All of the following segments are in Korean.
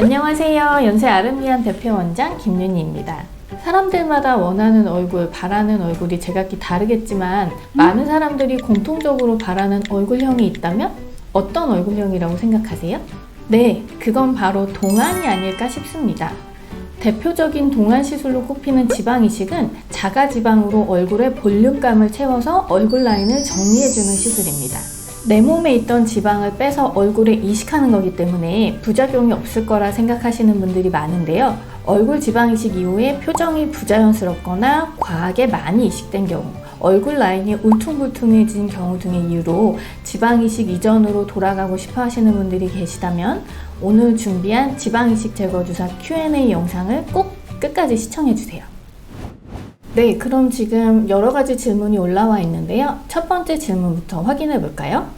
안녕하세요. 연세 아르미안 대표 원장 김윤희입니다. 사람들마다 원하는 얼굴, 바라는 얼굴이 제각기 다르겠지만 많은 사람들이 공통적으로 바라는 얼굴형이 있다면 어떤 얼굴형이라고 생각하세요? 네, 그건 바로 동안이 아닐까 싶습니다. 대표적인 동안 시술로 꼽히는 지방 이식은 자가 지방으로 얼굴의 볼륨감을 채워서 얼굴 라인을 정리해주는 시술입니다. 내 몸에 있던 지방을 빼서 얼굴에 이식하는 거기 때문에 부작용이 없을 거라 생각하시는 분들이 많은데요. 얼굴 지방 이식 이후에 표정이 부자연스럽거나 과하게 많이 이식된 경우, 얼굴 라인이 울퉁불퉁해진 경우 등의 이유로 지방 이식 이전으로 돌아가고 싶어 하시는 분들이 계시다면 오늘 준비한 지방 이식 제거 주사 Q&A 영상을 꼭 끝까지 시청해 주세요. 네, 그럼 지금 여러 가지 질문이 올라와 있는데요. 첫 번째 질문부터 확인해 볼까요?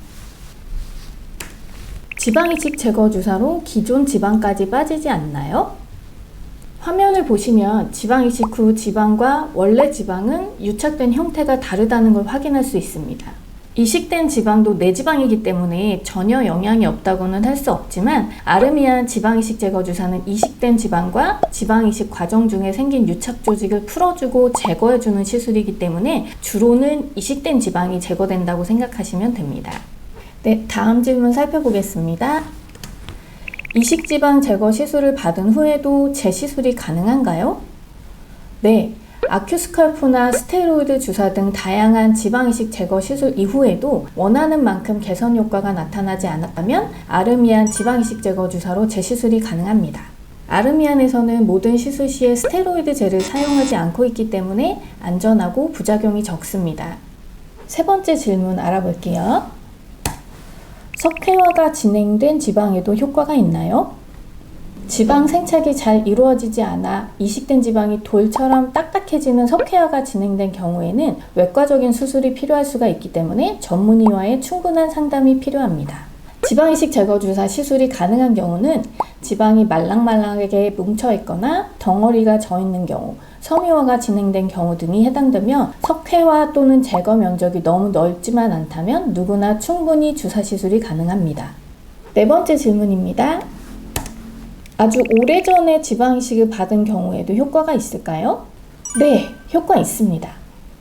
지방 이식 제거 주사로 기존 지방까지 빠지지 않나요? 화면을 보시면 지방 이식 후 지방과 원래 지방은 유착된 형태가 다르다는 걸 확인할 수 있습니다. 이식된 지방도 내 지방이기 때문에 전혀 영향이 없다고는 할 수 없지만 아르미안 지방 이식 제거 주사는 이식된 지방과 지방 이식 과정 중에 생긴 유착 조직을 풀어주고 제거해주는 시술이기 때문에 주로는 이식된 지방이 제거된다고 생각하시면 됩니다. 네, 다음 질문 살펴보겠습니다. 이식 지방 제거 시술을 받은 후에도 재시술이 가능한가요? 네. 아큐스칼프나 스테로이드 주사 등 다양한 지방 이식 제거 시술 이후에도 원하는 만큼 개선 효과가 나타나지 않았다면 아르미안 지방 이식 제거 주사로 재시술이 가능합니다. 아르미안에서는 모든 시술 시에 스테로이드 젤을 사용하지 않고 있기 때문에 안전하고 부작용이 적습니다. 세 번째 질문 알아볼게요. 석회화가 진행된 지방에도 효과가 있나요? 지방 생착이 잘 이루어지지 않아 이식된 지방이 돌처럼 딱딱해지는 석회화가 진행된 경우에는 외과적인 수술이 필요할 수가 있기 때문에 전문의와의 충분한 상담이 필요합니다. 지방 이식 제거 주사 시술이 가능한 경우는 지방이 말랑말랑하게 뭉쳐 있거나 덩어리가 져 있는 경우, 섬유화가 진행된 경우 등이 해당되며 석회화 또는 제거 면적이 너무 넓지만 않다면 누구나 충분히 주사 시술이 가능합니다. 네 번째 질문입니다. 아주 오래전에 지방 이식을 받은 경우에도 효과가 있을까요? 네, 효과 있습니다.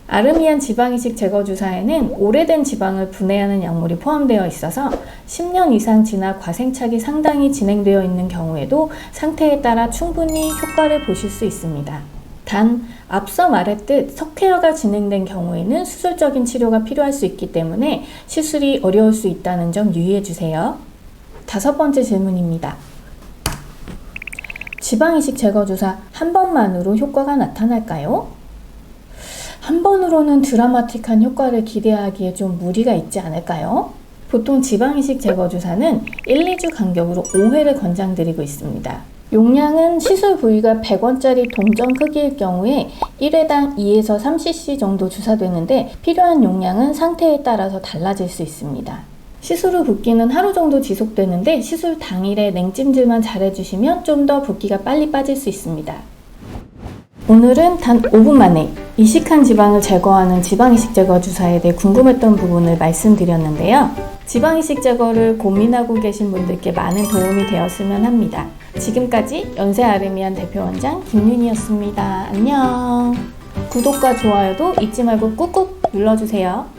아르미안 지방 이식 제거 주사에는 오래된 지방을 분해하는 약물이 포함되어 있어서 10년 이상 지나 과생착이 상당히 진행되어 있는 경우에도 상태에 따라 충분히 효과를 보실 수 있습니다. 단, 앞서 말했듯 석회화가 진행된 경우에는 수술적인 치료가 필요할 수 있기 때문에 시술이 어려울 수 있다는 점 유의해 주세요. 다섯 번째 질문입니다. 지방 이식 제거 주사 한 번만으로 효과가 나타날까요? 한 번으로는 드라마틱한 효과를 기대하기에 좀 무리가 있지 않을까요? 보통 지방 이식 제거 주사는 1, 2주 간격으로 5회를 권장드리고 있습니다. 용량은 시술 부위가 100원짜리 동전 크기일 경우에 1회당 2에서 3cc 정도 주사되는데 필요한 용량은 상태에 따라서 달라질 수 있습니다. 시술 후 붓기는 하루 정도 지속되는데 시술 당일에 냉찜질만 잘 해주시면 좀 더 붓기가 빨리 빠질 수 있습니다. 오늘은 단 5분 만에 이식한 지방을 제거하는 지방이식 제거 주사에 대해 궁금했던 부분을 말씀드렸는데요. 지방이식 제거를 고민하고 계신 분들께 많은 도움이 되었으면 합니다. 지금까지 연세 아르미안 대표 원장 김윤이었습니다. 안녕. 구독과 좋아요도 잊지 말고 꾹꾹 눌러주세요.